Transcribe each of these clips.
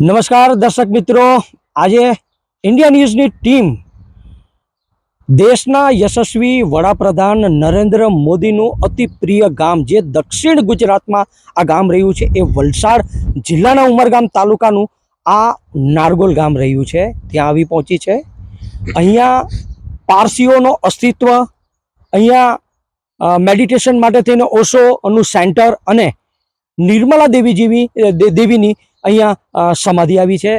નમસ્કાર દર્શક મિત્રો. આજે ઇન્ડિયા ન્યૂઝની ટીમ દેશના યશસ્વી વડાપ્રધાન નરેન્દ્ર મોદીનું અતિ પ્રિય ગામ જે દક્ષિણ ગુજરાતમાં આ ગામ રહ્યું છે એ વલસાડ જિલ્લાના ઉમરગામ તાલુકાનું આ નારગોલ ગામ રહ્યું છે. ત્યાં આવી પહોંચી છે. અહીંયા પારસીઓનો અસ્તિત્વ, અહીંયા મેડિટેશન માટે થઈને ઓશોનું સેન્ટર અને નિર્મલા દેવી જેવી દેવીની અહીંયા સમાધિ આવી છે.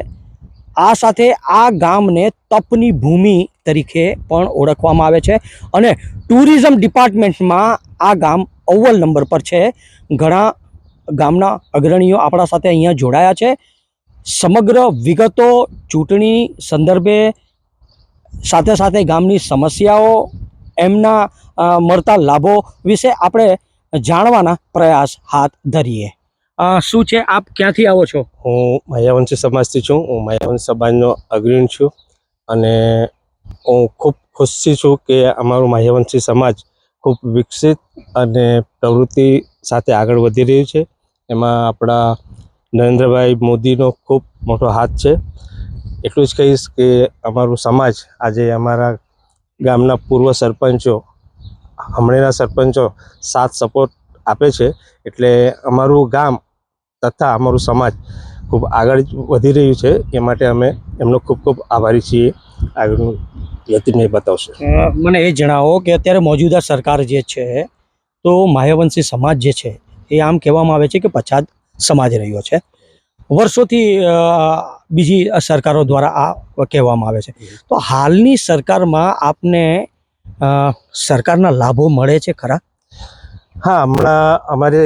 આ સાથે આ ગામને તપની ભૂમિ તરીકે પણ ઓળખવામાં આવે છે અને ટુરિઝમ ડિપાર્ટમેન્ટમાં આ ગામ અવ્વલ નંબર પર છે. ઘણા ગામના અગ્રણીઓ આપણા સાથે અહીંયા જોડાયા છે. સમગ્ર વિગતો ચૂંટણી સંદર્ભે સાથે સાથે ગામની સમસ્યાઓ, એમના મળતા લાભો વિશે આપણે જાણવાના પ્રયાસ હાથ ધરીએ. શું છે? આપ ક્યાંથી આવો છો? હું માયાવંશી સમાજથી છું. હું માયાવંશ સમાજનો અગ્રણી છું અને હું ખૂબ ખુશી છું કે અમારું માયાવંશી સમાજ ખૂબ વિકસિત અને પ્રવૃત્તિ સાથે આગળ વધી રહ્યું છે. એમાં આપણા નરેન્દ્રભાઈ મોદીનો ખૂબ મોટો હાથ છે. એટલું જ કહીશ કે અમારું સમાજ આજે અમારા ગામના પૂર્વ સરપંચો, હમણાંના સરપંચો સાથ સપોર્ટ આપે છે. એટલે અમારું ગામ તથા અમારું સમાજ ખૂબ આગળ વધી રહ્યું છે એ માટે અમે એમનો ખૂબ ખૂબ આભારી છીએ. આગળનું યતિનભાઈ બતાવશે. મને એ જણાવો કે અત્યારે મોજૂદા સરકાર જે છે તો માયાવંશી સમાજ જે છે એ આમ કહેવામાં આવે છે કે પછાત સમાજ રહ્યો છે. વર્ષોથી બીજી સરકારો દ્વારા આ કહેવામાં આવે છે. તો હાલની સરકારમાં આપને સરકારના લાભો મળે છે ખરા? હા હમણાં અમારે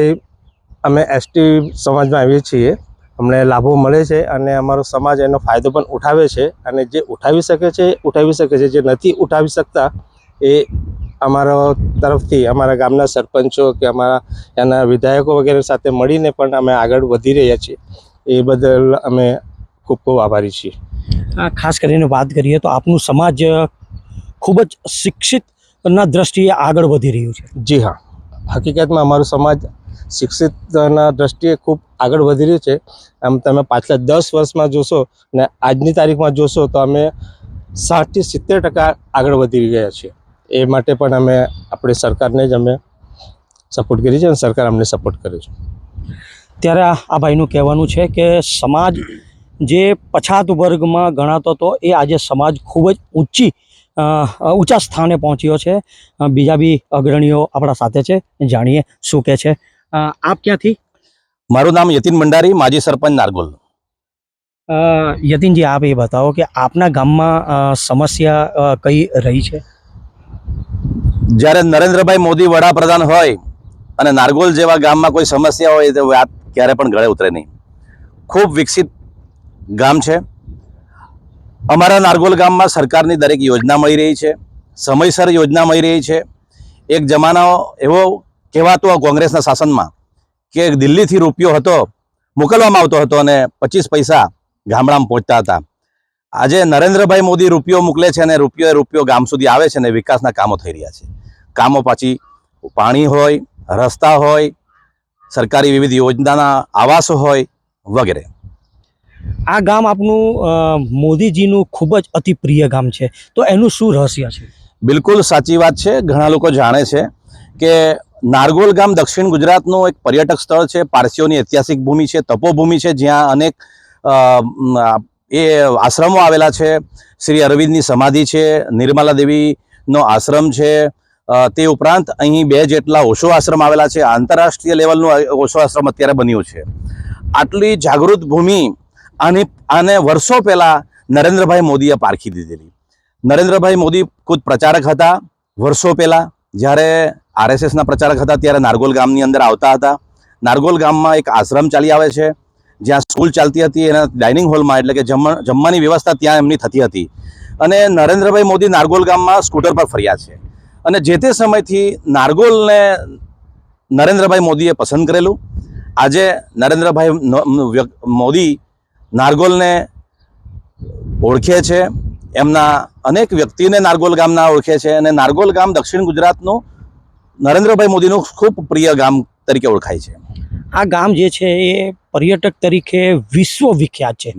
અમે એસટી સમાજમાં આવીએ છીએ. અમને લાભો મળે છે અને અમારો સમાજ એનો ફાયદો પણ ઉઠાવે છે અને જે ઉઠાવી શકે છે ઉઠાવી શકે છે. જે નથી ઉઠાવી શકતા એ અમારા તરફથી અમારા ગામના સરપંચો કે અમારા ત્યાંના વિધાયકો વગેરે સાથે મળીને પણ અમે આગળ વધી રહ્યા છીએ. એ બદલ અમે ખૂબ ખૂબ આભારી છીએ. ખાસ કરીને વાત કરીએ તો આપનું સમાજ ખૂબ જ શિક્ષિતના દ્રષ્ટિએ આગળ વધી રહ્યું છે. જી હા. હકીકતમાં અમારો સમાજ શિક્ષિતના દ્રષ્ટિએ ખૂબ આગળ વધી રહ્યું છે. આમ તમે પાછલા દસ વર્ષમાં જોશો ને આજની તારીખમાં જોશો તો અમે સાઠથી સિત્તેર ટકા આગળ વધી ગયા છીએ. એ માટે પણ અમે આપણી સરકારને જ અમે સપોર્ટ કરી છે અને સરકાર અમને સપોર્ટ કરે છે. ત્યારે આ ભાઈનું કહેવાનું છે કે સમાજ જે પછાત વર્ગમાં ગણાતો હતો, એ આજે સમાજ ખૂબ જ ઊંચી ઊંચા સ્થાને પહોંચ્યો છે. બીજા બી અગ્રણીઓ આપણા સાથે છે. જાણીએ શું કહે છે. આપ ક્યાંથી? મારું નામ યતિન ભંડારી માજી સરપંચ નારગોલ. યતિનજી આપ એ બતાવો કે આપના ગામમાં સમસ્યા કઈ રહી છે? જ્યારે નરેન્દ્રભાઈ મોદી વડાપ્રધાન હોય અને નારગોલ જેવા ગામમાં કોઈ સમસ્યા હોય તો વાત ક્યારે પણ ગળે ઉતરે નહીં. ખૂબ વિકસિત ગામ છે. અમારા નારગોલ ગામમાં સરકારની દરેક યોજના મળી રહી છે. સમયસર યોજના મળી રહી છે. એક જમાનો એવો કહેવાતો કોંગ્રેસના શાસનમાં કે દિલ્હીથી રૂપિયો હતો મોકલવામાં આવતો હતો અને પચીસ પૈસા ગામડામાં પહોંચતા હતા. આજે નરેન્દ્રભાઈ મોદી રૂપિયો મોકલે છે અને રૂપિયો રૂપિયો ગામ સુધી આવે છે અને વિકાસના કામો થઈ રહ્યા છે. કામો પાછી પાણી હોય રસ્તા હોય સરકારી વિવિધ યોજનાના આવાસો હોય વગેરે. આ ગામ આપનું મોદીજીનું ખૂબ જ અતિ પ્રિય ગામ છે. તો એનું શું રહસ્ય છે? બિલકુલ સાચી વાત છે. ઘણા લોકો જાણે છે કે નારગોલ ગામ દક્ષિણ ગુજરાતનું એક પર્યટક સ્થળ છે, પારસીઓની ઐતિહાસિક ભૂમિ છે, તપોભૂમિ છે, જ્યાં અનેક એ આશ્રમો આવેલા છે. શ્રી અરવિંદની સમાધિ છે, નિર્મલા દેવીનો આશ્રમ છે તે ઉપરાંત અહીં બે જેટલા ઓશો આશ્રમ આવેલા છે. આંતરરાષ્ટ્રીય લેવલનું ઓશો આશ્રમ અત્યારે બન્યું છે. આટલી જાગૃત ભૂમિ આની, આને વર્ષો પહેલાં નરેન્દ્રભાઈ મોદીએ પારખી દીધેલી. નરેન્દ્રભાઈ મોદી ખુદ પ્રચારક હતા, વર્ષો પહેલાં, જ્યારે આરએસએસના પ્રચારક હતા, ત્યારે નારગોલ ગામની અંદર આવતા હતા. નારગોલ ગામમાં એક આશ્રમ ચાલી આવે છે, જ્યાં સ્કૂલ ચાલતી હતી, એના ડાઇનિંગ હોલમાં એટલે કે જમવાની વ્યવસ્થા ત્યાં એમની થતી હતી. અને નરેન્દ્રભાઈ મોદી નારગોલ ગામમાં સ્કૂટર પર ફર્યા છે. અને જે તે સમયથી નારગોલને નરેન્દ્રભાઈ મોદીએ પસંદ કરેલું. આજે નરેન્દ્રભાઈ મોદી નારગોલને ઓળખે છે. એમના અનેક વ્યક્તિને નારગોલ ગામના ઓળખે છે. અને નારગોલ ગામ દક્ષિણ ગુજરાતનું નરેન્દ્રભાઈ મોદીનું ખૂબ પ્રિય ગામ તરીકે ઓળખાય છે. આ ગામ જે છે એ પર્યટક તરીકે વિશ્વ વિખ્યાત છે.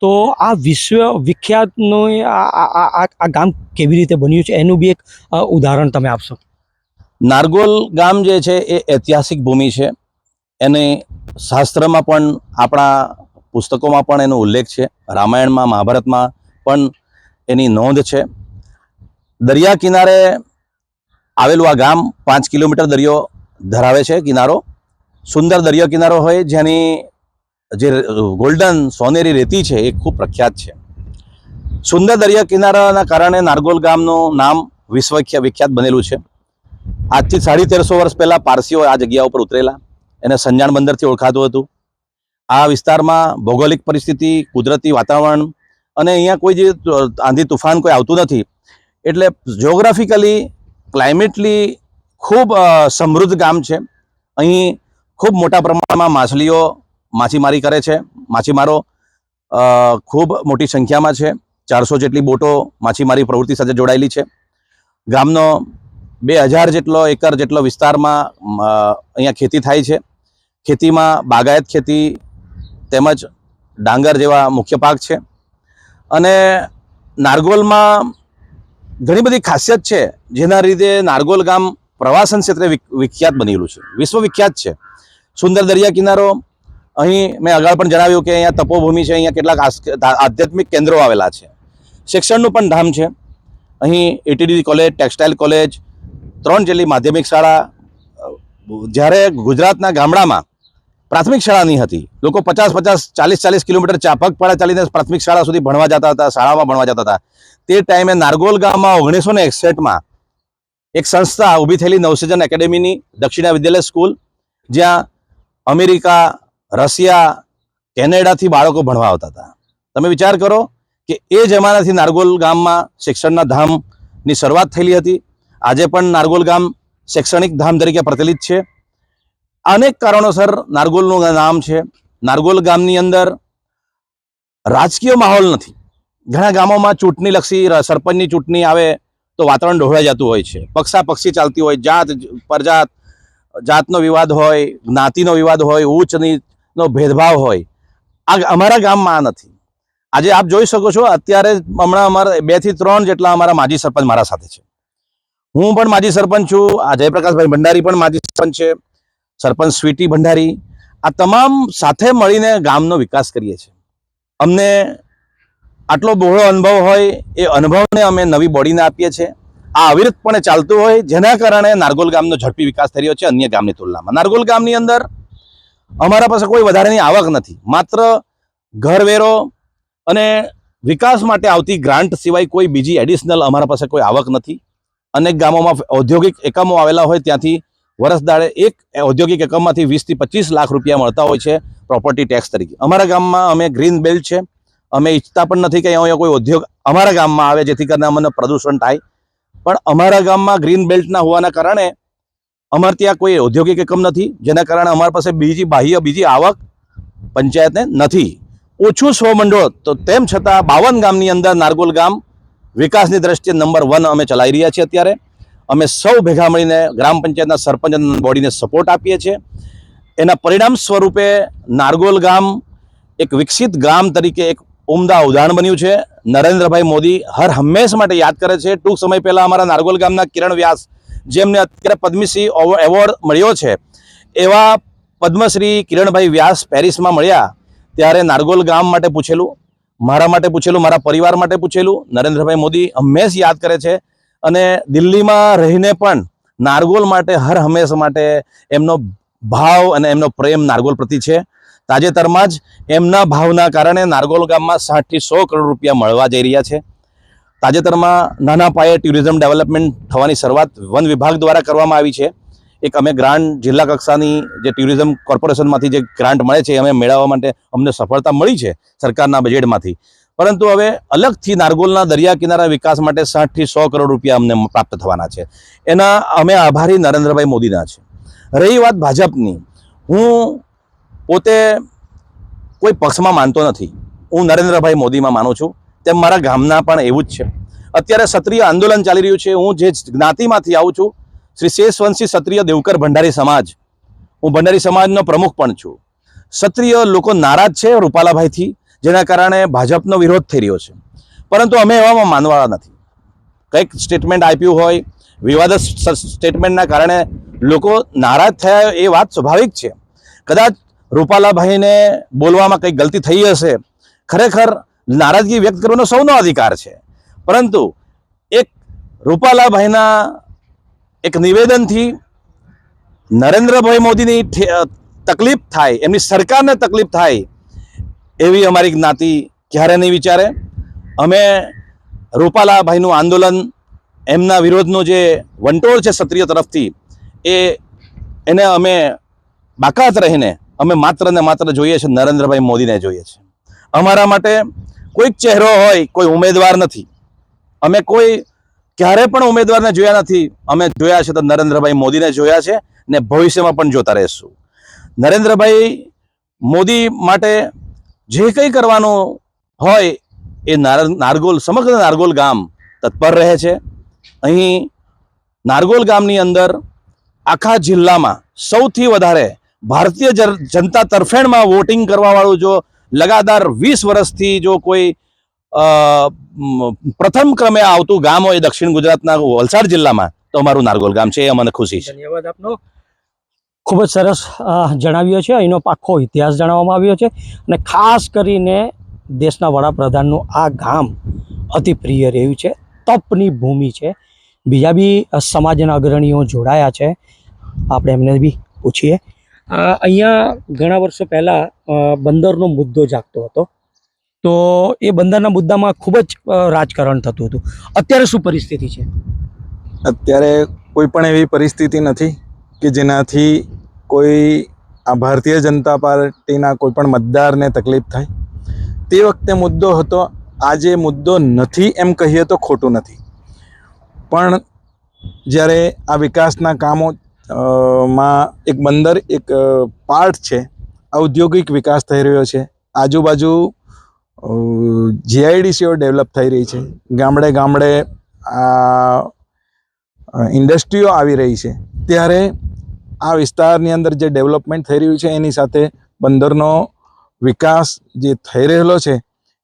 તો આ વિશ્વ વિખ્યાતનું એ આ આ- આ આ- આ ગામ કેવી રીતે બન્યું છે એનું બી એક ઉદાહરણ તમે આપશો. નારગોલ ગામ જે છે એ ઐતિહાસિક ભૂમિ છે. એને શાસ્ત્રમાં પણ આપણા પુસ્તકોમાં પણ એનો ઉલ્લેખ છે. રામાયણમાં મહાભારતમાં પણ એની નોંધ છે. દરિયા કિનારે આવેલું આ ગામ પાંચ કિલોમીટર દરિયો ધરાવે છે કિનારો. સુંદર દરિયો કિનારો હોય જેની જે ગોલ્ડન સોનેરી રેતી છે એ ખૂબ પ્રખ્યાત છે. સુંદર દરિયા કિનારાના કારણે નારગોલ ગામનું નામ વિશ્વ વિખ્યાત બનેલું છે. આજથી સાડી તેરસો વર્ષ પહેલા પારસીઓ આ જગ્યા ઉપર ઉતરેલા એને સંજાણ બંદરથી ઓળખાતું હતું. આ વિસ્તારમાં ભૌગોલિક પરિસ્થિતિ, કુદરતી વાતાવરણ અને અહીંયા કોઈ જે આંધી તુફાન કોઈ આવતું નથી. એટલે જ્યોગ્રાફિકલી ક્લાઇમેટલી ખૂબ સમૃદ્ધ ગામ છે. અહીં ખૂબ મોટા પ્રમાણમાં માછલીઓ માછીમારી કરે છે. માછીમારો ખૂબ મોટી સંખ્યામાં છે. ચારસો જેટલી બોટો માછીમારી પ્રવૃત્તિ સાથે જોડાયેલી છે. ગામનો બે હજાર જેટલો એકર જેટલો વિસ્તારમાં અહીંયા ખેતી થાય છે. ખેતીમાં બાગાયત ખેતી તેમજ ડાંગર જેવા મુખ્ય પાક છે. અને નારગોલમાં ઘણી બધી ખાસિયત છે જેના લીધે નારગોલ ગામ પ્રવાસન ક્ષેત્રે વિખ્યાત બનેલું છે. વિશ્વ વિખ્યાત છે. સુંદર દરિયા કિનારો, અહીં મેં આગળ પણ જણાવ્યું કે અહીંયા તપોભૂમિ છે, અહીંયા કેટલાક આધ્યાત્મિક કેન્દ્રો આવેલા છે. શિક્ષણનું પણ ધામ છે. અહીં એટીડી કોલેજ, ટેક્સટાઇલ કોલેજ, ત્રણ જેટલી માધ્યમિક શાળા જ્યારે ગુજરાતના ગામડામાં પ્રાથમિક શાળાની હતી. લોકો પચાસ પચાસ, ચાલીસ ચાલીસ કિલોમીટર ચા પગપાળા ચાલીને પ્રાથમિક શાળા સુધી ભણવા જતા હતા, શાળામાં ભણવા જતા હતા. તે ટાઈમે નારગોલ ગામમાં ઓગણીસો ને એકસઠમાં એક સંસ્થા ઊભી થયેલી નવસર્જન એકેડેમીની દક્ષિણા વિદ્યાલય સ્કૂલ, જ્યાં અમેરિકા, રશિયા, કેનેડાથી બાળકો ભણવા આવતા હતા. તમે વિચાર કરો કે એ જમાનાથી નારગોલ ગામમાં શિક્ષણના ધામની શરૂઆત થયેલી હતી. આજે પણ નારગોલ ગામ શૈક્ષણિક ધામ તરીકે પ્રચલિત છે. અનેક કારણોસર નારગોલનું નામ છે. નારગોલ ગામની અંદર રાજકીય માહોલ નથી. ઘણા ગામોમાં ચૂંટણી લક્ષી સરપંચની ચૂંટણી આવે તો વાતાવરણ ઢોળાઈ જતું હોય છે. પક્ષા પક્ષી ચાલતી હોય, જાત પરજાત, જાતનો વિવાદ હોય, જ્ઞાતિનો વિવાદ હોય ઉચ્ચ નીચનો ભેદભાવ હોય. આ અમારા ગામમાં આ નથી. આજે આપ જોઈ શકો છો, અત્યારે હમણાં અમારા બેથી ત્રણ જેટલા અમારા માજી સરપંચ મારા સાથે છે. હું પણ માજી સરપંચ છું, આ જયપ્રકાશભાઈ ભંડારી પણ માજી સરપંચ છે. સરપંચ સ્વીટી ભંડારી, આ તમામ સાથે મળીને ગામનો વિકાસ કરીએ છીએ. અમને આટલો બહોળો અનુભવ હોય, એ અનુભવને અમે નવી બોડીને આપીએ છીએ. આ અવિરતપણે ચાલતું હોય, જેના કારણે નારગોલ ગામનો ઝડપી વિકાસ થઈ રહ્યો છે અન્ય ગામની તુલનામાં. નારગોલ ગામની અંદર અમારા પાસે કોઈ વધારેની આવક નથી. માત્ર ઘરવેરો અને વિકાસ માટે આવતી ગ્રાન્ટ સિવાય કોઈ બીજી એડિશનલ અમારા પાસે કોઈ આવક નથી. અનેક ગામોમાં ઔદ્યોગિક એકમો આવેલા હોય, ત્યાંથી વર્ષ દાડે એક ઔદ્યોગિક એકમમાંથી વીસથી પચીસ લાખ રૂપિયા મળતા હોય છે પ્રોપર્ટી ટેક્સ તરીકે. અમારા ગામમાં અમે ગ્રીન બેલ્ટ છે. અમે ઈચ્છતા પણ નથી કે અહીંયા કોઈ ઉદ્યોગ અમારા ગામમાં આવે જેથી કરીને અમને પ્રદૂષણ થાય. પણ અમારા ગામમાં ગ્રીન બેલ્ટના હોવાના કારણે અમારે ત્યાં કોઈ ઔદ્યોગિક એકમ નથી. જેના કારણે અમારી પાસે બીજી બાહ્ય, બીજી આવક પંચાયતને નથી. ઓછું સ્વમંડળ તો તેમ છતાં બાવન ગામની અંદર નારગોલ ગામ વિકાસની દ્રષ્ટિએ નંબર વન અમે ચલાવી રહ્યા છીએ અત્યારે. અમે સૌ ભેગા મળીને ગ્રામ પંચાયતના સરપંચ બોડીને સપોર્ટ આપીએ છીએ. એના પરિણામ સ્વરૂપે નારગોલ ગામ એક વિકસિત ગામ તરીકે એક ઉમદા ઉદાહરણ બન્યું છે. નરેન્દ્રભાઈ મોદી હર હંમેશ માટે યાદ કરે છે. ટૂંક સમય પહેલાં અમારા નારગોલ ગામના કિરણ વ્યાસ, જેમને અત્યારે પદ્મશ્રી એવોર્ડ મળ્યો છે, એવા પદ્મશ્રી કિરણભાઈ વ્યાસ પેરિસમાં મળ્યા ત્યારે નારગોલ ગામ માટે પૂછેલું, મારા માટે પૂછેલું, મારા પરિવાર માટે પૂછેલું, નરેન્દ્રભાઈ મોદી હંમેશ યાદ કરે છે. અને દિલ્હીમાં રહીને પણ નારગોલ માટે, હર હંમેશ માટે એમનો ભાવ અને એમનો પ્રેમ નારગોલ પ્રતિ છે. તાજેતરમાં જ એમના ભાવના કારણે નારગોલ ગામમાં સાઠથી સો કરોડ રૂપિયા મળવા જઈ રહ્યા છે. તાજેતરમાં નાના પાયે ટુરિઝમ ડેવલપમેન્ટ થવાની શરૂઆત વન વિભાગ દ્વારા કરવામાં આવી છે. એક અમે ગ્રાન્ટ, જિલ્લા કક્ષાની જે ટુરિઝમ કોર્પોરેશનમાંથી જે ગ્રાન્ટ મળે છે અમે મેળવવા માટે અમને સફળતા મળી છે સરકારના બજેટમાંથી. પરંતુ હવે અલગથી નારગોલના દરિયા કિનારા વિકાસ માટે સાઠથી સો કરોડ રૂપિયા અમને પ્રાપ્ત થવાના છે. એના અમે આભારી નરેન્દ્રભાઈ મોદીના છે રહી વાત ભાજપની. હું પોતે કોઈ પક્ષમાં માનતો નથી. હું નરેન્દ્રભાઈ મોદીમાં માનું છું. તેમ મારા ગામના પણ એવું જ છે. અત્યારે ક્ષત્રિય આંદોલન ચાલી રહ્યું છે. હું જે જ્ઞાતિમાંથી આવું છું, શ્રી શેષવંશી ક્ષત્રિય દેવકર ભંડારી સમાજ. હું ભંડારી સમાજનો પ્રમુખ પણ છું. ક્ષત્રિય લોકો નારાજ છે રૂપાલાભાઈથી. જેના કારણે ભાજપનો વિરોધ થઈ રહ્યો છે. પરંતુ અમે એવામાં માનવાળા નથી. કંઈક સ્ટેટમેન્ટ આપ્યું હોય વિવાદસ્ત સ્ટેટમેન્ટના કારણે લોકો નારાજ થયા એ વાત સ્વાભાવિક છે. કદાચ રૂપાલાભાઈને બોલવામાં કંઈક ગલતી થઈ હશે, ખરેખર નારાજગી વ્યક્ત કરવાનો સૌનો અધિકાર છે. પરંતુ એક રૂપાલાભાઈના એક નિવેદનથી નરેન્દ્રભાઈ મોદીની તકલીફ થાય, એમની સરકારને તકલીફ થાય એવી અમારી જ્ઞાતિ ક્યારે નહીં વિચારે? અમે રૂપાલાભાઈનું આંદોલન, એમના વિરોધનો જે વંટોળ છે ક્ષત્રિય તરફથી, એ એને અમે બાકાત રહીને અમે માત્ર ને માત્ર જોઈએ છે, નરેન્દ્રભાઈ મોદીને જોઈએ છે. અમારા માટે કોઈક ચહેરો હોય, કોઈ ઉમેદવાર નથી. અમે કોઈ ક્યારે પણ ઉમેદવારને જોયા નથી. અમે જોયા છે તો નરેન્દ્રભાઈ મોદીને જોયા છે ને ભવિષ્યમાં પણ જોતા રહેશું. નરેન્દ્રભાઈ મોદી માટે જે કંઈ કરવાનું હોય એ નારગોલ, સમગ્ર નારગોલ ગામ તત્પર રહે છે. અહીં નારગોલ ગામની અંદર આખા જિલ્લામાં સૌથી વધારે ભારતીય જનતા તરફેણમાં વોટિંગ કરવાવાળું જો લગાતાર વીસ વર્ષથી જો કોઈ પ્રથમ ક્રમે આવતું ગામ હોય દક્ષિણ ગુજરાતના વલસાડ જિલ્લામાં, તો અમારું નારગોલ ગામ છે. એ અમને ખુશી છે. ધન્યવાદ આપનો. ખૂબ જ સરસ જણાવ્યો છે. અહીંનો આખો ઇતિહાસ જણાવવામાં આવ્યો છે અને ખાસ કરીને દેશના વડાપ્રધાનનું આ ગામ અતિ પ્રિય રહ્યું છે. તપની ભૂમિ છે. બીજા બી સમાજના અગ્રણીઓ જોડાયા છે. આપણે એમને બી પૂછીએ. અહીંયા ઘણા વર્ષો પહેલાં બંદરનો મુદ્દો જાગતો હતો. તો એ બંદરના મુદ્દામાં ખૂબ જ રાજકારણ થતું હતું. અત્યારે શું પરિસ્થિતિ છે? અત્યારે કોઈ પણ એવી પરિસ્થિતિ નથી. કે જેનાથી કોઈ આ ભારતીય જનતા પાર્ટીના કોઈ પણ મતદારને તકલીફ થાય? તે વખતે મુદ્દો હતો, આજે મુદ્દો નથી એમ કહીએ તો ખોટું નથી. પણ જ્યારે આ વિકાસના કામો માં એક બંદર, એક પાર્ટ છે, ઔદ્યોગિક વિકાસ થઈ રહ્યો છે, આજુબાજુ જીઆઈડીસીઓ ડેવલપ થઈ રહી છે, ગામડે ગામડે આ ઇન્ડસ્ટ્રીઓ આવી રહી છે, ત્યારે આ વિસ્તારની અંદર જે ડેવલપમેન્ટ થઈ રહ્યું છે, એની સાથે બંદરનો વિકાસ જે થઈ રહેલો છે,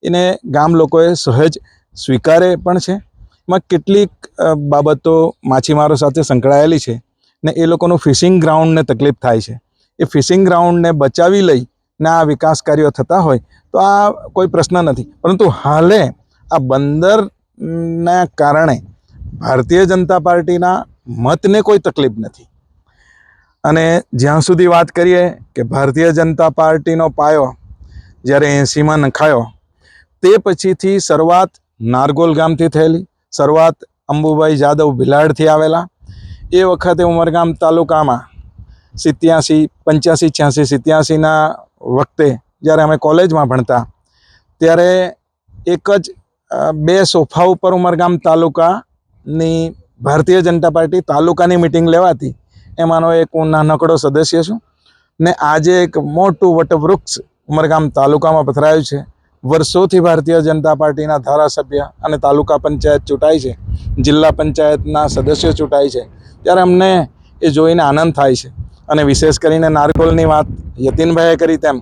એને ગામ લોકોએ સહજ સ્વીકારે પણ છે. એમાં કેટલીક બાબતો માછીમારો સાથે સંકળાયેલી છે ને એ લોકોનું ફિશિંગ ગ્રાઉન્ડને તકલીફ થાય છે. એ ફિશિંગ ગ્રાઉન્ડને બચાવી લઈ ને આ વિકાસ કાર્યો થતા હોય, તો આ કોઈ પ્રશ્ન નથી. પરંતુ હાલે આ બંદરના કારણે ભારતીય જનતા પાર્ટીના મતને કોઈ તકલીફ નથી. અને જ્યાં સુધી વાત કરીએ કે ભારતીય જનતા પાર્ટીનો પાયો જ્યારે એંસીમાં નખાયો, તે પછીથી શરૂઆત નારગોલ ગામથી થયેલી, શરૂઆત અંબુભાઈ જાદવ ભિલાડથી આવેલા, એ વખતે ઉમરગામ તાલુકામાં સિત્યાસી, પંચ્યાસી, છ્યાસી, સિત્યાસીના વખતે જ્યારે અમે કોલેજમાં ભણતા, ત્યારે એક જ બે સોફા ઉપર ઉમરગામ તાલુકાની ભારતીય જનતા પાર્ટી તાલુકાની મિટિંગ લેવાતી. એમાંનો એક હું નાનકડો સદસ્ય છું ને આજે એક મોટું વટવૃક્ષ ઉમરગામ તાલુકામાં પથરાયું છે. વર્ષોથી ભારતીય જનતા પાર્ટીના ધારાસભ્ય અને તાલુકા પંચાયત ચૂંટાય છે. જિલ્લા પંચાયતના સદસ્યો ચૂંટાય છે. ત્યારે અમને એ જોઈને આનંદ થાય છે. અને વિશેષ કરીને નારગોલની વાત યતીનભાઈએ કરી તેમ,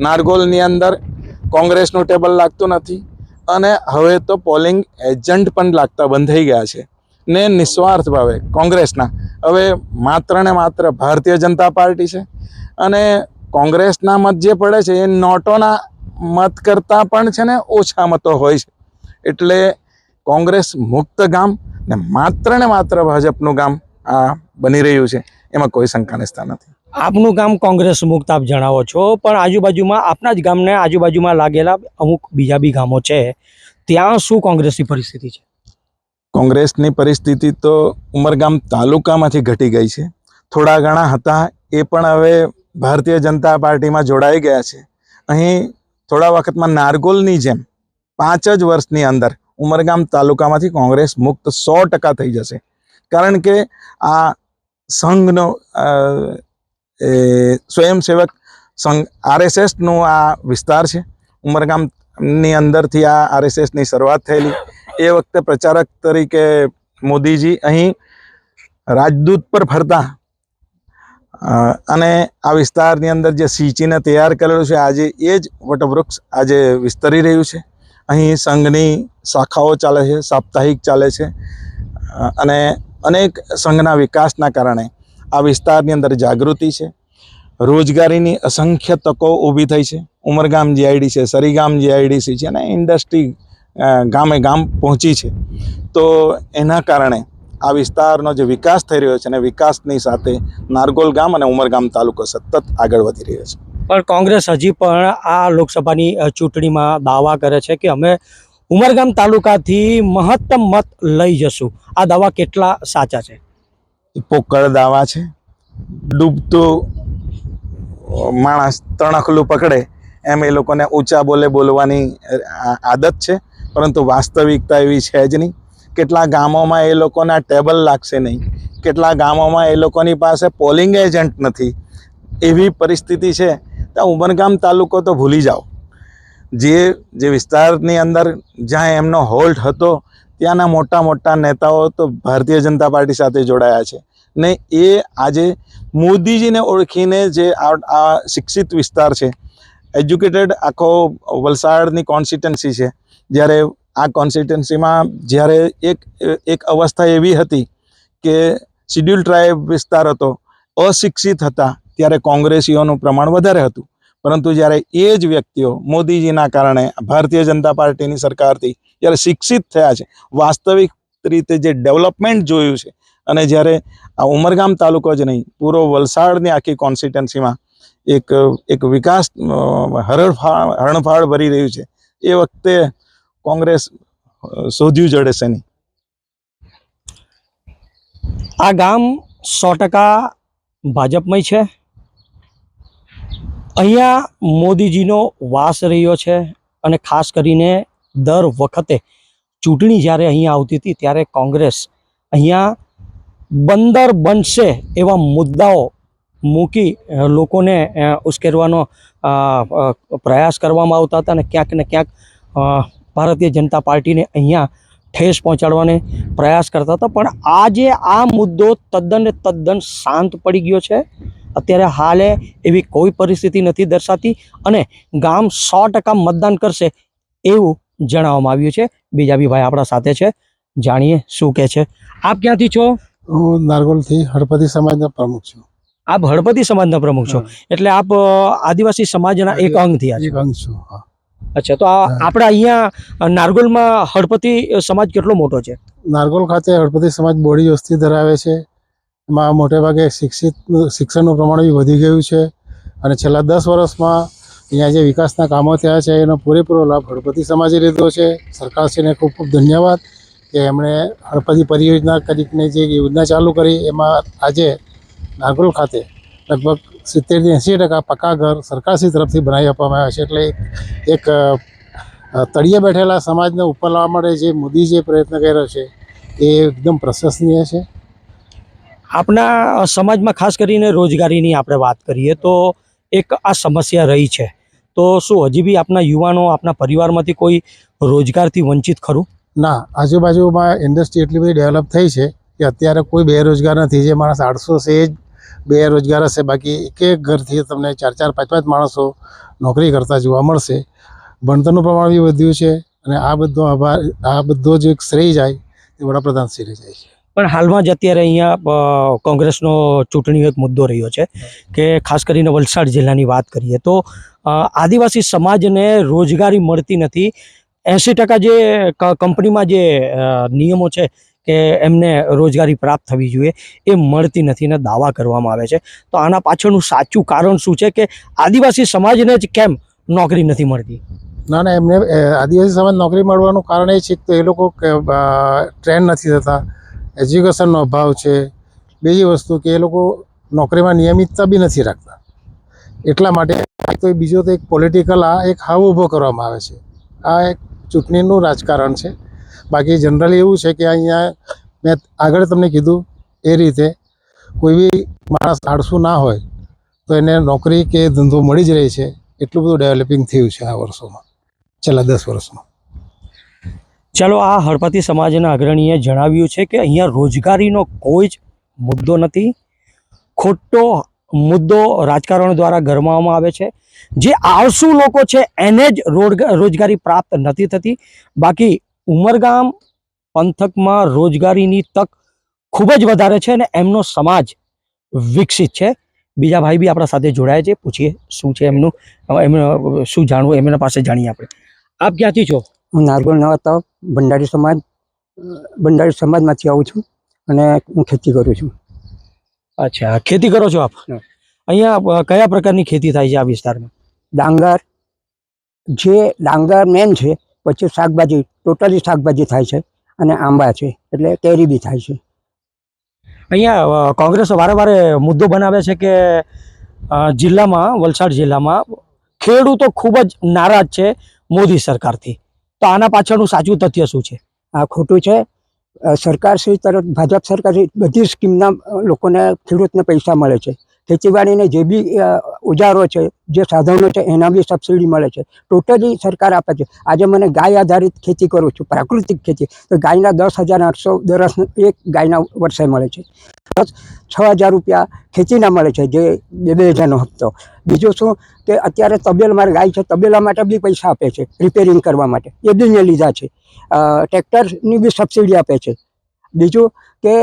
નારગોલની અંદર કોંગ્રેસનું ટેબલ લાગતું નથી અને હવે તો પોલિંગ એજન્ટ પણ લાગતા બંધ થઈ ગયા છે. ને નિસ્વાર્થ ભાવે કોંગ્રેસના. હવે માત્ર ને માત્ર ભારતીય જનતા પાર્ટી છે અને કોંગ્રેસના મત જે પડે છે એ નોટોના મત કરતાં પણ છે ને ઓછા મતો હોય છે. એટલે કોંગ્રેસ મુક્ત ગામ ને માત્ર ને માત્ર ભાજપનું ગામ આ બની રહ્યું છે. એમાં કોઈ શંકાને સ્થાન નથી. આપનું ગામ કોંગ્રેસ મુક્ત, આપ જણાવો છો. પણ આજુબાજુમાં આપના જ ગામને આજુબાજુમાં લાગેલા અમુક બીજા બી ગામો છે. ત્યાં શું કોંગ્રેસની પરિસ્થિતિ છે? કોંગ્રેસની પરિસ્થિતિ તો ઉમરગામ તાલુકામાંથી ઘટી ગઈ છે. થોડા ઘણા હતા, એ પણ હવે ભારતીય જનતા પાર્ટીમાં જોડાઈ ગયા છે. અહીં થોડા વખતમાં નારગોલની જેમ પાંચ જ વર્ષની અંદર ઉમરગામ તાલુકામાંથી કોંગ્રેસ મુક્ત સો ટકા થઈ જશે. કારણ કે આ સંઘનો સ્વયંસેવક સંઘ, આરએસએસનું આ વિસ્તાર છે. ઉમરગામની અંદરથી આ આરએસએસની શરૂઆત થયેલી. એ વખતે પ્રચારક તરીકે મોદીજી અહીં રાજદૂત પર ફરતા. અને આ વિસ્તારની અંદર જે સિંચીને તૈયાર કરેલું છે, આજે એ જ વટવૃક્ષ આજે વિસ્તરી રહ્યું છે. અહીં સંઘની શાખાઓ ચાલે છે, સાપ્તાહિક ચાલે છે અને અનેક સંઘના વિકાસના કારણે આ વિસ્તારની અંદર જાગૃતિ છે. રોજગારીની અસંખ્ય તકો ઊભી થઈ છે. ઉમરગામ જીઆઈડી છે સરીગામ જીઆઈડીસી છે અને ઇન્ડસ્ટ્રી ગામે ગામ પહોંચી છે. તો એના કારણે આ વિસ્તારનો જે વિકાસ થઈ રહ્યો છે અને વિકાસની સાથે નારગોલ ગામ અને ઉમરગામ તાલુકો સતત આગળ વધી રહ્યો છે. પણ કોંગ્રેસ હજી પણ આ લોકસભાની ચૂંટણીમાં દાવા કરે છે કે અમે ઉમરગામ તાલુકાથી મહત્તમ મત લઈ જશું. આ દાવા કેટલા સાચા છે? પોકળ દાવા છે. ડૂબતું માણસ તણખલું પકડે એમ એ લોકોને ઊંચા બોલે બોલવાની આદત છે. પરંતુ વાસ્તવિકતા એવી છે જ નહીં. કેટલા ગામોમાં એ લોકોના ટેબલ લાગશે નહીં. કેટલા ગામોમાં એ લોકોની પાસે પોલિંગ એજન્ટ નથી. એવી પરિસ્થિતિ છે. ત્યાં ઉમરગામ તાલુકો તો ભૂલી જાઓ. જે જે વિસ્તારની અંદર જ્યાં એમનો હોલ્ટ હતો, ત્યાંના મોટા મોટા નેતાઓ તો ભારતીય જનતા પાર્ટી સાથે જોડાયા છે. ને એ આજે મોદીજીને ઓળખીને જે આ શિક્ષિત વિસ્તાર છે, એજ્યુકેટેડ આખો વલસાડની કોન્સ્ટિટન્સી છે જ્યારે આ કોન્સ્ટિટ્યુન્સીમાં જ્યારે એક એક અવસ્થા એવી હતી કે શિડ્યુલ ટ્રાઇબ વિસ્તાર હતો, અશિક્ષિત હતા, ત્યારે કોંગ્રેસીઓનું પ્રમાણ વધારે હતું. પરંતુ જ્યારે એ જ વ્યક્તિઓ મોદીજીના કારણે ભારતીય જનતા પાર્ટીની સરકારથી જ્યારે શિક્ષિત થયા છે, વાસ્તવિક રીતે જે ડેવલપમેન્ટ જોયું છે અને જ્યારે આ ઉમરગામ તાલુકો જ નહીં, પૂરો વલસાડની આખી કોન્સ્ટિટન્સીમાં એક એક વિકાસ હરણફાળ હરણફાળ ભરી રહ્યું છે, એ વખતે કોંગ્રેસ શોધ્યું જડે છે આ ગામ સો ટકા ભાજપમય છે. અહીંયા મોદીજીનો વાસ રહ્યો છે અને ખાસ કરીને દર વખતે ચૂંટણી જ્યારે અહીંયા આવતી હતી ત્યારે કોંગ્રેસ અહીંયા બંદર બનશે એવા મુદ્દાઓ મૂકી લોકોને ઉશ્કેરવાનો પ્રયાસ કરવામાં આવતા હતા અને ક્યાંક ને ક્યાંક ભારતીય જનતા પાર્ટીને અહીંયા ઠેસ પહોંચાડવાને પ્રયાસ કરતા હતા. પણ આજે આ મુદ્દો તદ્દન તદ્દન શાંત પડી ગયો છે. અત્યારે હાલે એવી કોઈ પરિસ્થિતિ નથી દર્શાતી અને ગામ સો ટકા મતદાન કરશે એવું જણાવવામાં આવ્યું છે. બીજા બી ભાઈ આપણા સાથે છે. જાણીએ શું કહે છે. આપ ક્યાંથી છો? હું નારગોલથી હળપતિ સમાજના પ્રમુખ છું. આપ હળપતિ સમાજના પ્રમુખ છો. એટલે આપ આદિવાસી સમાજના એક અંગ થયા એક અંગ છું હા. અચ્છા તો આ હા. અહીંયા નારગોલમાં હળપતિ સમાજ કેટલો મોટો છે? નારગોલ ખાતે હળપતિ સમાજ બોડી વસ્તી ધરાવે છે. એમાં મોટે ભાગે શિક્ષિત શિક્ષણનું પ્રમાણ બી વધી ગયું છે. અને છેલ્લા દસ વર્ષમાં અહીંયા જે વિકાસના કામો થયા છે એનો પૂરેપૂરો લાભ હળપતિ સમાજે લીધો છે. સરકારશ્રીને ખૂબ ખૂબ ધન્યવાદ કે એમણે હળપતિ પરિયોજના કરીને જે યોજના ચાલુ કરી. એમાં આજે નારગોલ ખાતે લગભગ સિત્તેરથી એંસી ટકા પક્કા ઘર સરકારશ્રી તરફથી બનાવી આપવામાં આવ્યા છે. એટલે એક- તળિયે બેઠેલા સમાજને ઉપર લાવવા માટે જે મોદી જે પ્રયત્ન કર્યો છે એ એકદમ પ્રશંસનીય છે. આપણા સમાજમાં ખાસ કરીને રોજગારીની આપણે વાત કરીએ તો એક આ સમસ્યા રહી છે. તો શું હજી બી આપના યુવાનો આપના પરિવારમાંથી કોઈ રોજગારથી વંચિત ખરું? ના આજુબાજુમાં ઇન્ડસ્ટ્રી એટલી બધી ડેવલપ થઈ છે કે અત્યારે કોઈ બેરોજગાર નથી. જે માણસ આઠસો છે એ જ બેરોજગાર હશે, બાકી એક એક ઘરથી તમને ચાર ચાર, પાંચ પાંચ માણસો નોકરી કરતા જોવા મળશે. ભણતરનું પ્રમાણ બી વધ્યું છે અને આ બધો આભાર, આ બધો જે શ્રેય જાય એ વડાપ્રધાન શ્રી જાય છે. પણ હાલમાં જ અત્યારે અહીંયા કોંગ્રેસનો ચૂંટણીનો એક મુદ્દો રહ્યો છે કે ખાસ કરીને વલસાડ જિલ્લાની વાત કરીએ તો આદિવાસી સમાજને રોજગારી મળતી નથી. એંસી ટકા જે કંપનીમાં જે નિયમો છે કે એમને રોજગારી પ્રાપ્ત થવી જોઈએ, એ મળતી નથી ને દાવા કરવામાં આવે છે. તો આના પાછળનું સાચું કારણ શું છે કે આદિવાસી સમાજને જ કેમ નોકરી નથી મળતી? ના ના, એમને આદિવાસી સમાજ નોકરી મળવાનું કારણ એ છે કે એ લોકો ટ્રેન નથી થતા એજ્યુકેશનનો અભાવ છે. બીજી વસ્તુ કે એ લોકો નોકરીમાં નિયમિતતા બી નથી રાખતા. એટલા માટે તો બીજો તો એક પોલિટિકલ આ એક હાવ ઊભો કરવામાં આવે છે. આ એક ચૂંટણીનું રાજકારણ છે. બાકી જનરલી એવું છે કે અહીંયા મેં આગળ તમને કીધું એ રીતે કોઈ બી માણસ આળસુ ના હોય, તો એને નોકરી કે ધંધો મળી જ રહે છે. એટલું બધું ડેવલપિંગ થયું છે આ વર્ષોમાં, છેલ્લા દસ વર્ષમાં. ચાલો આ હળપતિ સમાજના અગ્રણીએ જણાવ્યું છે કે અહીંયા રોજગારીનો કોઈ જ મુદ્દો નથી. ખોટો મુદ્દો રાજકારણ દ્વારા ગરમાવવામાં આવે છે. જે આળસુ લોકો છે, એને જ રોજગારી પ્રાપ્ત નથી થતી. બાકી ઉમરગામ પંથકમાં રોજગારીની તક ખૂબ જ વધારે છે અને એમનો સમાજ વિકસિત છે. બીજા ભાઈ બી આપણા સાથે જોડાયા છે. પૂછીએ શું છે એમનું એમનું શું જાણવું એમના પાસે જાણીએ આપણે. આપ ક્યાંથી છો? હું નારગોલ નવા તળાવ ભંડારી સમાજ ભંડારી સમાજમાંથી આવું છું અને હું ખેતી કરું છું. અચ્છા ખેતી કરો છો આપ? અહીંયા કયા પ્રકારની ખેતી થાય છે આ વિસ્તારમાં? ડાંગર જે ડાંગર મેન છે પછી શાકભાજી ટોટલી શાકભાજી થાય છે અને આંબા છે એટલે કેરી બી થાય છે. અહીંયા કોંગ્રેસ વારે મુદ્દો બનાવે છે કે જિલ્લામાં વલસાડ જિલ્લામાં ખેડૂતો ખૂબ જ નારાજ છે મોદી સરકારથી. તો આના પાછળનું સાચું તથ્ય શું છે? આ ખોટું છે. સરકારશ્રી તરફ ભાજપ સરકારશ્રી બધી સ્કીમના લોકોને ખેડૂતને પૈસા મળે છે. ખેતીવાડીને જે બી ઓજારો છે, જે સાધનો છે, એના બી સબસિડી મળે છે. ટોટલી સરકાર આપે છે. આજે મને ગાય આધારિત ખેતી કરું છું, પ્રાકૃતિક ખેતી. તો ગાયના દસ હજાર આઠસો દરસ એક ગાયના વર્ષે મળે છે. પ્લસ છ હજાર રૂપિયા ખેતીના મળે છે, જે બે બે હજારનો હપ્તો. બીજું શું કે અત્યારે તબેલ મારે ગાય છે, તબેલા માટે બી પૈસા આપે છે રિપેરિંગ કરવા માટે. એ બી મેં લીધા છે. ટ્રેક્ટરની બી સબસિડી આપે છે. બીજું કે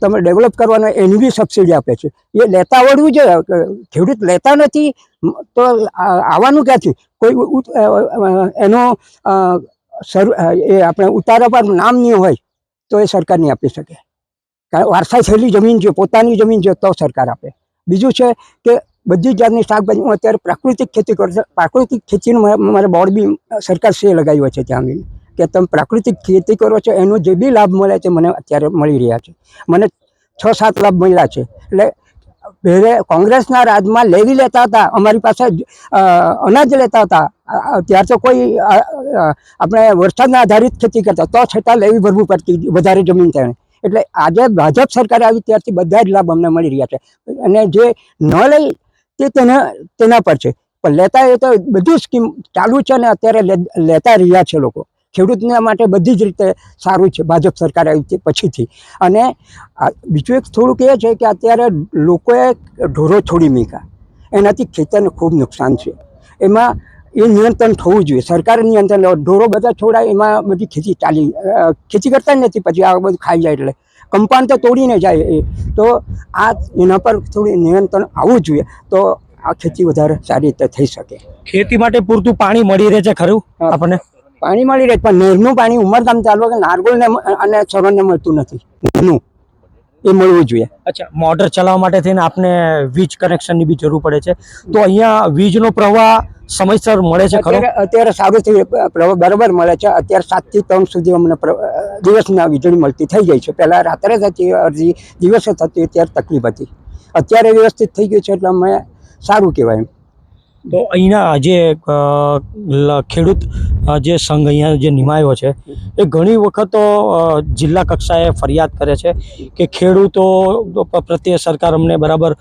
તમે ડેવલપ કરવાનો એની બી સબસિડી આપે છે. એ લેતા આવડવું જોઈએ. ખેડૂત લેતા નથી તો આવવાનું ક્યાંથી? કોઈ એનો શરૂ એ આપણે ઉતારા પર નામ નહીં હોય, તો એ સરકાર નહીં આપી શકે. કારણ વારસા થયેલી જમીન છે, પોતાની જમીન છે, તો સરકાર આપે. બીજું છે કે બધી જાતની શાકભાજી, હું અત્યારે પ્રાકૃતિક ખેતી કરું છું. પ્રાકૃતિક ખેતીનું મારે- બોર્ડ બી સરકાર શ્રી લગાવ્યો છે ત્યાં આવીને. કે તમે પ્રાકૃતિક ખેતી કરો છો, એનો જે બી લાભ મળે છે, મને અત્યારે મળી રહ્યા છે. મને છ સાત લાભ મળ્યા છે. એટલે પહેલે કોંગ્રેસના રાજમાં લેવી લેતા હતા, અમારી પાસે અનાજ લેતા હતા. ત્યાર તો કોઈ આપણે વરસાદના આધારિત ખેતી કરતા, તો છતાં લેવી ભરવું પડતી, વધારે જમીન તેને એટલે આજે ભાજપ સરકારે આવી ત્યારથી બધા જ લાભ અમને મળી રહ્યા છે. અને જે ન લઈ તે તેના તેના પર છે. પણ લેતા એ તો બધી સ્કીમ ચાલુ છે ને અત્યારે લેતા રહ્યા છે લોકો. ખેડૂતને માટે બધી જ રીતે સારું છે. ભાજપ સરકાર આવી પછીથી. અને બીજું એક થોડુંક એ છે કે અત્યારે લોકોએ ઢોરો છોડી મૂક્યા એનાથી ખેતરને ખૂબ નુકસાન છે. એમાં એ નિયંત્રણ થવું જોઈએ. સરકારે નિયંત્રણ ઢોરો બધા છોડાય એમાં બધી ખેતી ચાલી ખેતી કરતા જ નથી. પછી આ બધું ખાઈ જાય એટલે. કંપાન તો તોડીને જાય એ. તો આ એના પર થોડું નિયંત્રણ આવવું જોઈએ. તો આ ખેતી વધારે સારી રીતે થઈ શકે. ખેતી માટે પૂરતું પાણી મળી રહે છે ખરું આપણને? પાણી મળી રહે પણ નહેરનું પાણી ઉમરગામ ચાલુ કે નારગોલને અને સરોને મળતું નથી. નહેરનું. એ મળવું જોઈએ. અચ્છા મોટર ચલાવવા માટે થઈને આપને વીજ કનેક્શનની બી જરૂર પડે છે. તો અહીંયા વીજનો પ્રવાહ સમયસર મળે છે ખરો? અત્યારે સારું થઈ પ્રવાહ બરાબર મળે છે. અત્યારે સાતથી ત્રણ સુધી અમને દિવસના વીજળી મળતી થઈ ગઈ છે. પહેલાં રાત્રે થતી અરજી દિવસે થતી ત્યારે તકલીફ હતી. અત્યારે વ્યવસ્થિત થઈ ગયું છે એટલે અમે સારું કહેવાય એમ. તો અહીંના જે ખેડૂત જે સંઘ અહીંયા જે નિમાયો છે, એ ઘણી વખત જિલ્લા કક્ષાએ ફરિયાદ કરે છે કે ખેડૂતો પ્રત્યે સરકાર અમને બરાબર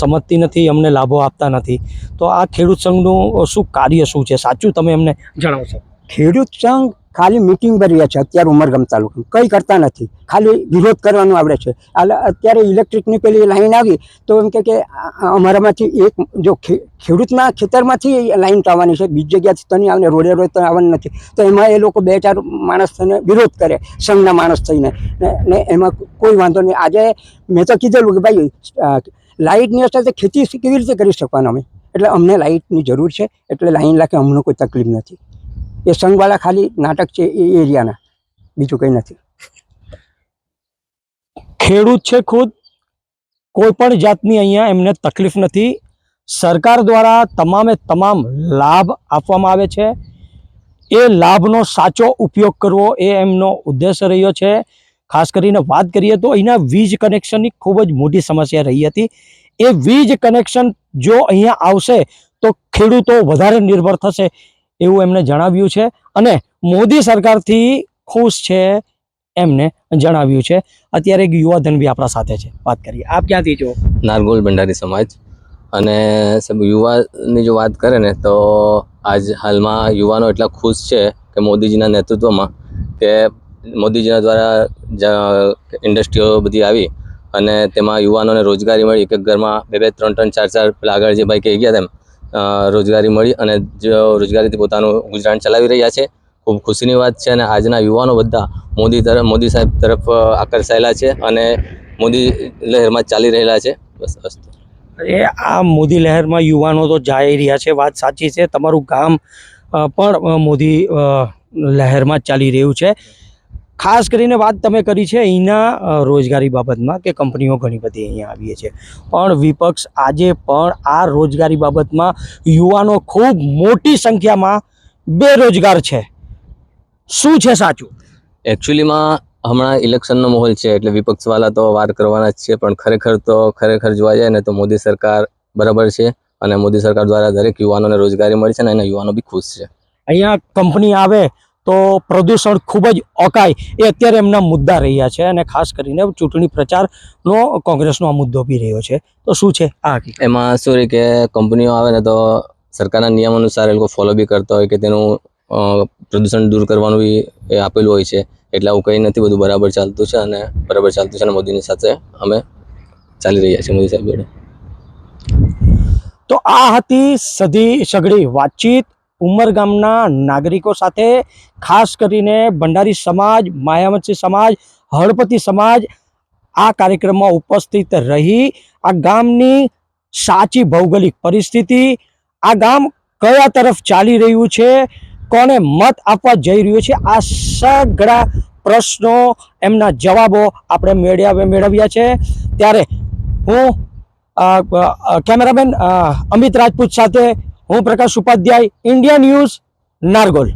સમજતી નથી, અમને લાભો આપતા નથી. તો આ ખેડૂત સંઘનું શું કાર્ય શું છે? સાચું તમે અમને જણાવશો. ખેડૂત સંઘ ખાલી મિટિંગ ભરી છે, અત્યારે ઉમરગામ તાલુકામાં. કંઈ કરતા નથી. ખાલી વિરોધ કરવાનું આવડે છે. અત્યારે ઇલેક્ટ્રિકની પેલી લાઈન આવી, તો એમ કે અમારામાંથી એક જો ખેડૂતના ખેતરમાંથી લાઈન આવવાની છે. બીજી જગ્યાથી તો નહીં આવને, રોડે રોડ તો આવવાની નથી. તો એમાં એ લોકો બે ચાર માણસ થઈને વિરોધ કરે, સંઘના માણસ થઈને. ને એમાં કોઈ વાંધો નહીં. આજે મેં તો કીધેલું કે ભાઈ લાઇટની તો ખેતી કેવી રીતે કરી શકવાના અમે? એટલે અમને લાઇટની જરૂર છે. એટલે લાઈન લાગે અમને કોઈ તકલીફ નથી. એ સંઘવાળા ખાલી નાટક છે એ એરિયાના, બીજું કંઈ નથી. ખેડૂત છે ખુદ, કોઈ પણ જાતની અહીંયા એમને તકલીફ નથી. સરકાર દ્વારા તમામે તમામ લાભ આપવામાં આવે છે. એ લાભનો સાચો ઉપયોગ કરવો એ એમનો ઉદ્દેશ રહ્યો છે. ખાસ કરીને વાત કરીએ તો અહીંના વીજ કનેક્શનની ખૂબ જ મોટી સમસ્યા રહી હતી. એ વીજ કનેક્શન જો અહીંયા આવશે તો ખેડૂતો વધારે નિર્ભર થશે. એવું એમને જણાવ્યું છે અને મોદી સરકારથી ખુશ છે એમને જણાવ્યું છે. અત્યારે એક યુવાધન બી આપણા સાથે છે. વાત કરીએ. આપ ક્યાંથી છો? નારગોલ ભંડારી સમાજ. અને સબ યુવાની જો વાત કરે ને તો આજ હાલમાં યુવાનો એટલા ખુશ છે કે મોદીજીના નેતૃત્વમાં કે મોદીજીના દ્વારા ઇન્ડસ્ટ્રીઓ બધી આવી અને તેમાં યુવાનોને રોજગારી મળી એક ઘરમાં બે બે ત્રણ ત્રણ ચાર ચાર પેલા આગળ જે ભાઈ કહી ગયા તેમ રોજગારી મળી અને રોજગારીથી પોતાનું ગુજરાન ચલાવી રહ્યા છે. ખૂબ ખુશીની વાત છે અને આજના યુવાનો બધા મોદી તરફ, મોદી સાહેબ તરફ આકર્ષાયેલા છે અને મોદી લહેરમાં ચાલી રહેલા છે. બસ અસ્તુ એ આ મોદી લહેરમાં યુવાનો તો જઈ રહ્યા છે, વાત સાચી છે. તમારું ગામ પણ મોદી લહેરમાં ચાલી રહ્યું છે. ખાસ કરીને વાત તમે કરી છે અહીંના રોજગારી બાબતમાં કે કંપનીઓ ઘણી બધી અહીંયા આવીએ છે. પણ વિપક્ષ આજે પણ આ રોજગારી બાબતમાં યુવાનો ખૂબ મોટી સંખ્યામાં બેરોજગાર છે. શું છે સાચું? એકચ્યુઅલીમાં હમણાં ઇલેક્શનનો માહોલ છે એટલે વિપક્ષવાળા તો વાર કરવાના જ છે પણ ખરેખર તો ખરેખર જોવા જાય ને તો મોદી સરકાર બરાબર છે અને મોદી સરકાર દ્વારા દરેક યુવાનોને રોજગારી મળી છે અને એના યુવાનો બી ખુશ છે. અહીંયા કંપની આવે તો પ્રદૂષણ ખૂબ જ અકાય એ અત્યારે એમના મુદ્દા રહ્યા છે અને ખાસ કરીને ચૂંટણી પ્રચારનો કોંગ્રેસનો આ મુદ્દો બી રહ્યો છે. તો શું છે આ એમાં શું કે કંપનીઓ આવે ને તો સરકારના નિયમ અનુસાર એ લોકો ફોલો બી કરતા હોય કે તેનું પ્રદૂષણ દૂર કરવાનું બી એ આપેલું હોય છે. એટલે આવું કંઈ નથી બધું બરાબર ચાલતું છે અને બરાબર ચાલતું છે અને મોદીની સાથે અમે ચાલી રહ્યા છીએ મોદી સાહેબ જોડે. તો આ હતી સધી સઘળી વાતચીત. ઉમરગામના નાગરિકો સાથે ખાસ કરીને ભંડારી સમાજ, માયામતી સમાજ, હળપતિ સમાજ આ કાર્યક્રમમાં ઉપસ્થિત રહી આ ગામની સાચી ભૌગોલિક પરિસ્થિતિ, આ ગામ કયા તરફ ચાલી રહ્યું છે, કોને મત આપવા જઈ રહ્યું છે, આ સગળા પ્રશ્નો એમના જવાબો આપણે મેળવ્યા મેળવ્યા છે. ત્યારે હું કેમેરામેન અમિત રાજપૂત સાથે હું પ્રકાશ ઉપાધ્યાય ઇન્ડિયા ન્યૂઝ નારગોલ.